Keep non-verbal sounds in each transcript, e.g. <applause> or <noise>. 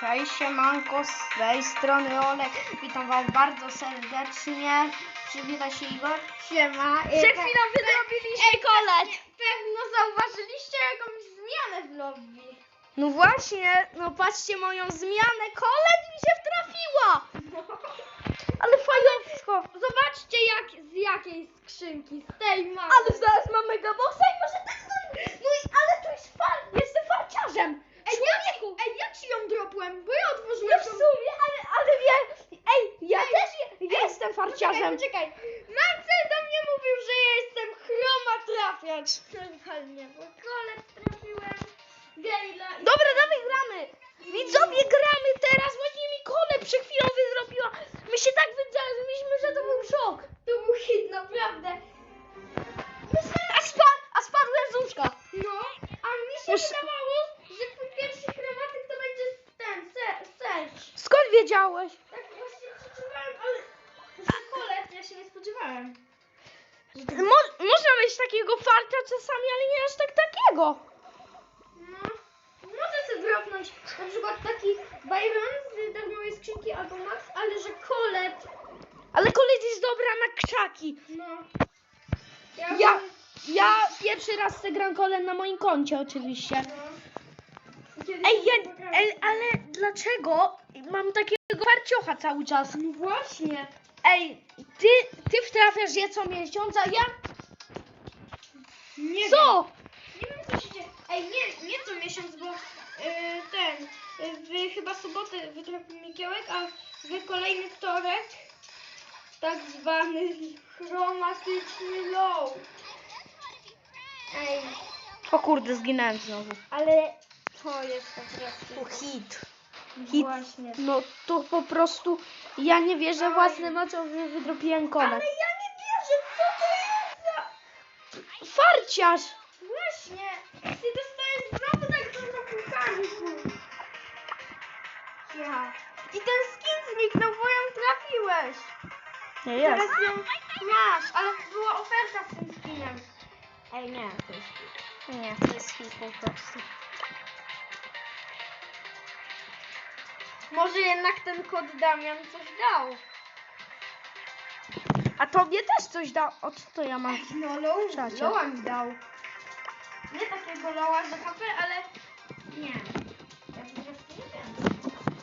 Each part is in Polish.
Cześć, siemanko, z tej strony Olek. Witam was bardzo serdecznie. Przywita się Igor. Siema. Przed chwilą wydrobiliśmy. Ej, kolet! Pewno zauważyliście jakąś zmianę w lobby. No właśnie, no patrzcie moją zmianę. Kolet mi się wtrafiła! <laughs> Ale fajowsko. Zobaczcie jak, z jakiej skrzynki, z tej mamy. Ale zaraz mam megaboxa i może tak to... No i ale to jest far... Jestem farciarzem. Ej, jak, ej, jak ci dropłem? Bo ja otworzyłem No w sumie, ale, ale wie... Ej, ja Ej, też je, jestem farciarzem. Poczekaj. Marcel do mnie mówił, że ja jestem chroma trafiacz. Normalnie, bo kolet trafiłem. Gejla i... Dobra, dawaj gramy! Widzowie, gramy teraz! Właśnie mi kole przed chwilą wyzrobiła. My się tak wydarzyliśmy, że to był szok. To był hit, naprawdę. A, spa a spadłem z łóżka. No, a mi się Mus- wydawało, że twój pierwszy chromatyk to będzie ten, se, Serge. Skąd wiedziałeś? Tak właśnie przeczuwałem, ale... Kolet, ja się nie spodziewałem. Mo można mieć takiego farta czasami, ale nie aż tak takiego. No, może sobie dropnąć na przykład taki Byron z darmowej skrzynki albo Max, ale że kolet, Ale koledzy jest dobra na krzaki. no. Ja, ja pierwszy raz zagram kole na moim koncie oczywiście. No. Ej, ja, ale dlaczego mam takiego farciocha cały czas? No właśnie. Ej, ty, ty wtrafiasz je co miesiąc, a ja Nie co? Wiem. Nie wiem co się dzieje. Ej, nie, nie co miesiąc, bo y, ten, y, w chyba sobotę wytrafił Mikiełek, a w kolejny wtorek tak zwany chromatyczny low. Ej, O kurde, zginąłem znowu. ale to jest po prostu hit. Hit. Właśnie. No to po prostu ja nie wierzę własnym oczom, że wydropiłem. Ale ja nie wierzę, co to jest za... Farciarz! Właśnie, ty dostajesz znowu tak dużo pucharów. Ja. I ten skin zniknął, bo ją trafiłeś. Nie Teraz ją masz, ale była oferta z tym skinem. Ej, nie, to jest. Nie, to jest hit po prostu. Może jednak ten kod Damian coś dał. A tobie też coś dał. O co to ja mam? No, Czacie. lowa mi dał. Nie takiego lowa za HP, ale nie. Ja po prostu nie wiem.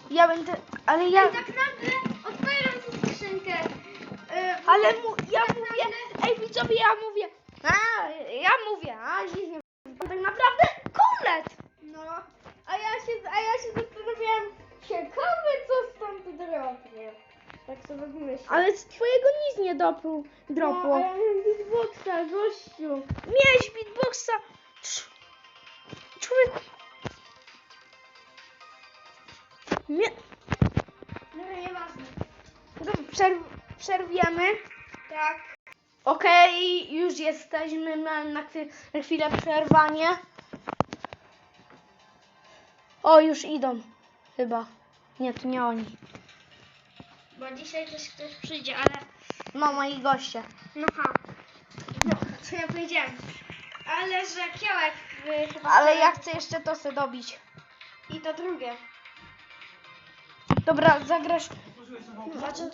Ja będę. Ale ja. Ja tak nagle otwieram tę skrzynkę. Yy, Ale mu, ja tak mówię. Ej, widzowie, ja mówię. A, ja mówię, a nic nie. Tak naprawdę kolet! No, a ja się, a ja się zastanawiałam, ciekawe co stąd dropnie. Tak sobie myślę. Ale z twojego nic nie dopł, No, dropło. a ja mam beatboxa, gościu. Miałeś beatboxa. Cz- Człowiek. Nie. No nieważne. Przerw przerwiemy. Tak. Okej, już jesteśmy. Miałem na, chwi- na chwilę przerwanie. O, już idą. Chyba. Nie, to nie oni. Bo dzisiaj też ktoś przyjdzie, ale... No, moi goście. No ha. No, co ja powiedziałem. Ale że kiełek y, chyba... Ale ja chcę jeszcze to se dobić. I to drugie. Dobra, zagrasz. Znaczy,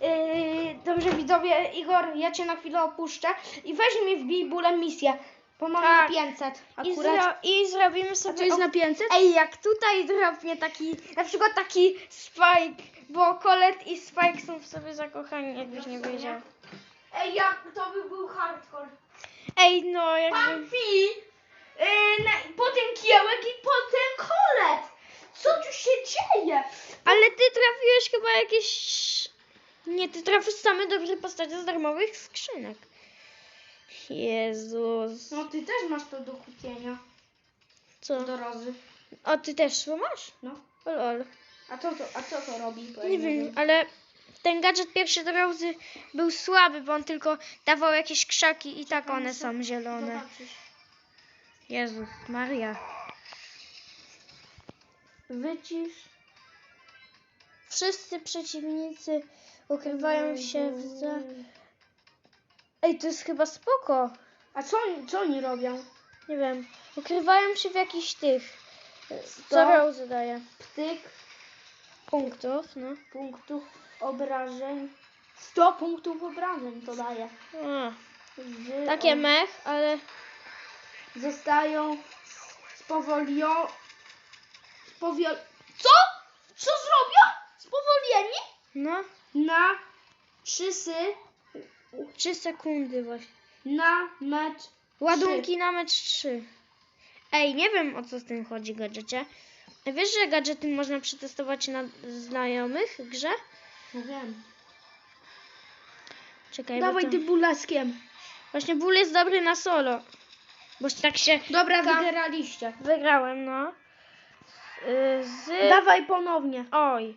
Yy, dobrze, widzowie, Igor, ja cię na chwilę opuszczę i weź mi wbij bólem misję, bo mam Tak. na 500 I, akurat. zro, I zrobimy A sobie... to jest o- na 500? Ej, jak tutaj dropnie taki, na przykład taki Spike, bo Colette i Spike są w sobie zakochani, jakbyś nie wiedział. Ej, jak to by był hardcore. Ej, no jakby... Pampi, yy, na, potem kiełek i potem kolet. Co tu się dzieje? Ale ty trafiłeś chyba jakieś... Nie, ty trafisz same dobre postacie z darmowych skrzynek. Jezus. No ty też masz to do kupienia. Co? Do rozy. O, ty też to masz? No. O, lol. A co to, a co to robi? Nie wiem, ale ten gadżet pierwszy do Rozy był słaby, bo on tylko dawał jakieś krzaki i tak one są zielone. Zobaczysz. Jezus Maria. Wycisz. Wszyscy przeciwnicy ukrywają się w za... Ej, to jest chyba spoko. A co oni, co oni robią? Nie wiem. Ukrywają się w jakichś tych Co To- Rose daje? Ptyk Punktów, no. punktów obrażeń. 100 punktów obrażeń to daje. A, Z, takie o, mech, ale Zostają spowolio... Spowiol... Co? Co zrobią? Spowolnieni? no, Na trzy sy 3 sekundy właśnie. na mecz Ładunki na mecz 3. Ej, nie wiem o co z tym chodzi gadżecie. Wiesz, że gadżety można przetestować na znajomych w grze? Nie wiem. Czekaj, Dawaj bo to... ty bulaskiem. Właśnie ból jest dobry na solo. Bo tak się Dobra, Ka- wygraliście. wygrałem, no. Y, Z... Dawaj ponownie. Oj.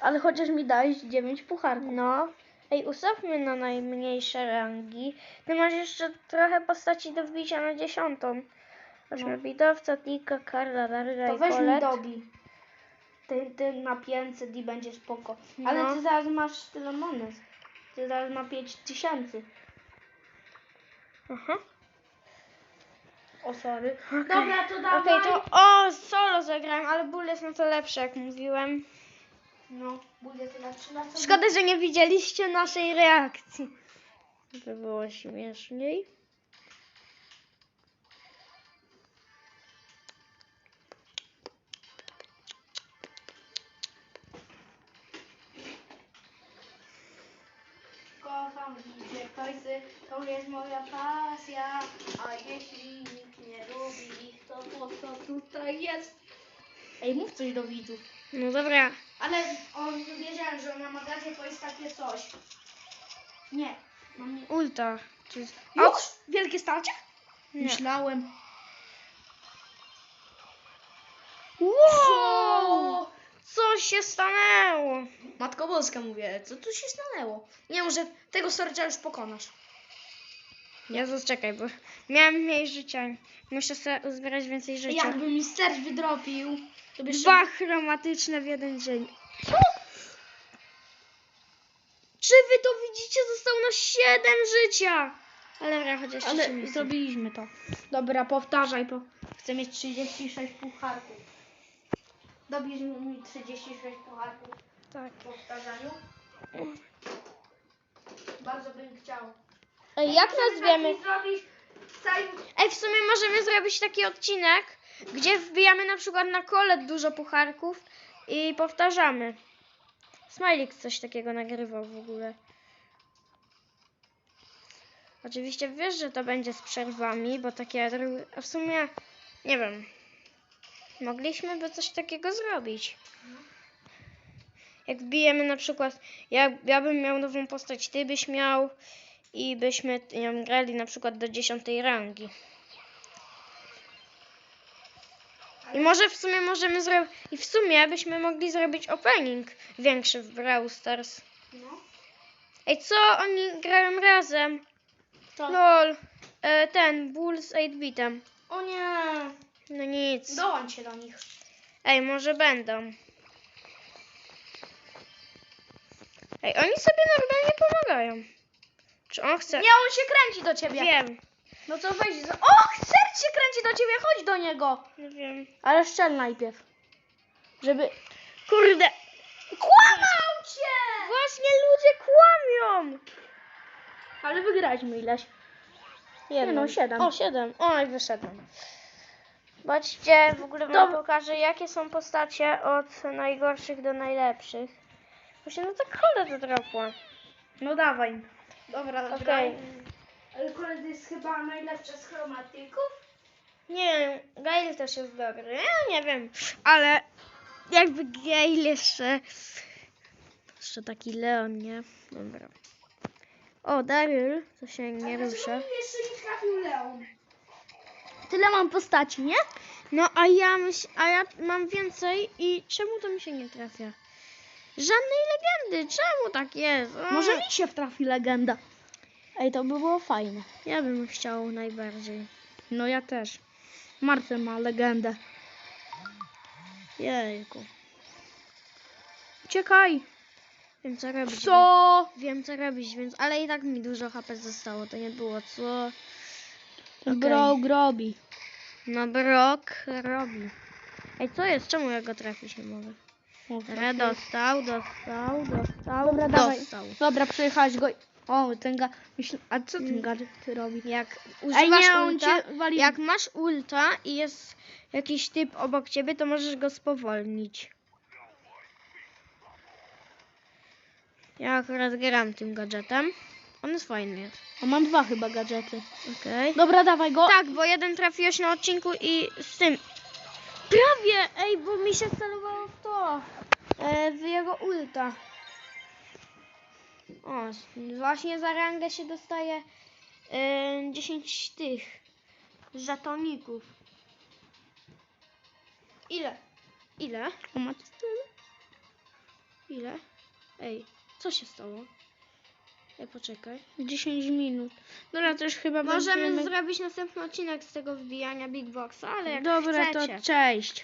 Ale chociaż mi dałeś 9 pucharków. No. Ej, ustawmy na najmniejsze rangi. Ty masz jeszcze trochę postaci do wbicia na dziesiątą. Weźmy No. Bidowca, Tika, Karla, Darga To i weź mi Colette. dobi. Ty, ty na 500 i będzie spoko. Ale No. ty zaraz masz tyle monet. Ty zaraz ma 5000. Aha. O sorry. Okej. Dobra, to Okej, dawaj. to o, solo zagrałem, ale ból jest na to lepszy, jak mówiłem. No, będzie to na 13. Szkoda, że nie widzieliście naszej reakcji. To było śmieszniej. Kocham widzę końcy, to jest moja pasja. A jeśli nikt nie lubi ich, to po co tutaj jest? Ej, mów coś do widzów. No dobra. Ale on wiedziałem, że na magazie to jest takie coś. Nie. Mam nie. Ulta. Czy... Już? Wielkie starcie? Nie. Myślałem. Wow! Co się stanęło? Matko Boska mówię, co tu się stanęło? Nie może tego starcia już pokonasz. Jezus, czekaj, bo miałem mniej życia. Muszę sobie uzbierać więcej życia. Jakby mi stercz wydropił, to by Dwa chromatyczne w jeden dzień. Czy wy to widzicie? Zostało na 7 życia. Ale dobra, chociaż Ale nie zrobiliśmy to. Dobra, powtarzaj, bo chcę mieć 36 pucharków. Dobierz mi 36 pucharków Tak. w powtarzaniu. Bardzo bym chciał. Ej, jak nazwiemy? Ej, w sumie możemy zrobić taki odcinek, gdzie wbijamy na przykład na kole dużo pucharków i powtarzamy. Smajlik coś takiego nagrywał w ogóle. Oczywiście wiesz, że to będzie z przerwami, bo takie... A w sumie, nie wiem, mogliśmy by coś takiego zrobić. Jak wbijemy na przykład, ja, ja bym miał nową postać, ty byś miał i byśmy ją grali na przykład do 10 rangi. I może w sumie możemy zrobić. I w sumie byśmy mogli zrobić opening większy w Brawl Stars. No. Ej, co oni grają razem? To... Lol. E, ten, Bull z 8-bitem. O nie. No nic. Dołącz się do nich. Ej, może będą. Ej, oni sobie normalnie pomagają. Czy on chce? Nie, on się kręci do ciebie. Wiem. No to weź. z- O, serc się kręci do ciebie, chodź do niego. Nie wiem. Ale szczel najpierw. Żeby... Kurde. Kłamał cię! Właśnie ludzie kłamią. Ale wygraliśmy ileś. Jeden. no, siedem. O, siedem. Oj, wyszedłem. Zobaczcie, w ogóle wam Dobra. pokażę, jakie są postacie od najgorszych do najlepszych. Właśnie, no tak cholera dropła. No dawaj. Dobra, Okej. graj. Ale koledzy jest chyba najlepszy z chromatyków. Nie wiem, Gail też jest dobry. Ja nie wiem, ale jakby Gail jeszcze... Jeszcze taki Leon, nie? Dobra. O, Daryl, to się nie rusza. jeszcze nie trafił Leon. Tyle mam postaci, nie? No, a ja, myśl, a ja mam więcej i czemu to mi się nie trafia? Żadnej legendy, czemu tak jest? Może mi się wtrafi legenda. Ej, to by było fajne. Ja bym chciał najbardziej. No ja też. Marcel ma legendę. Jejku. Uciekaj. Wiem co robić. Co? Wiem co robić, więc... Ale i tak mi dużo HP zostało, to nie było co... Ten Okej. Bro grobi. No Brock robi. Ej, co jest? Czemu ja go trafić nie mogę? O, Dobra, dostał, dostał, dostał, Dobra, dawaj. dostał. Dobra, przejechałeś go. O, ten ga... Myśl... A co ten Mm. gadżet robi? Jak Ej, używasz nie, on ulta, cię wali. jak masz ulta i jest jakiś typ obok ciebie, to możesz go spowolnić. Ja akurat gram tym gadżetem. On jest fajny jest. A mam dwa chyba gadżety. Okej. Dobra, dawaj go. Tak, bo jeden trafiłeś na odcinku i z tym. Prawie! Ej, bo mi się celowało w to. E, jego ulta. O, właśnie za rangę się dostaje e, 10 tych żetoników. Ile? Ile? O. Ile? Ej, co się stało? Ej, poczekaj. 10 minut. Dobra, to już chyba Możemy będziemy... zrobić następny odcinek z tego wbijania Big Boxa, ale jak Dobra, chcecie. to cześć.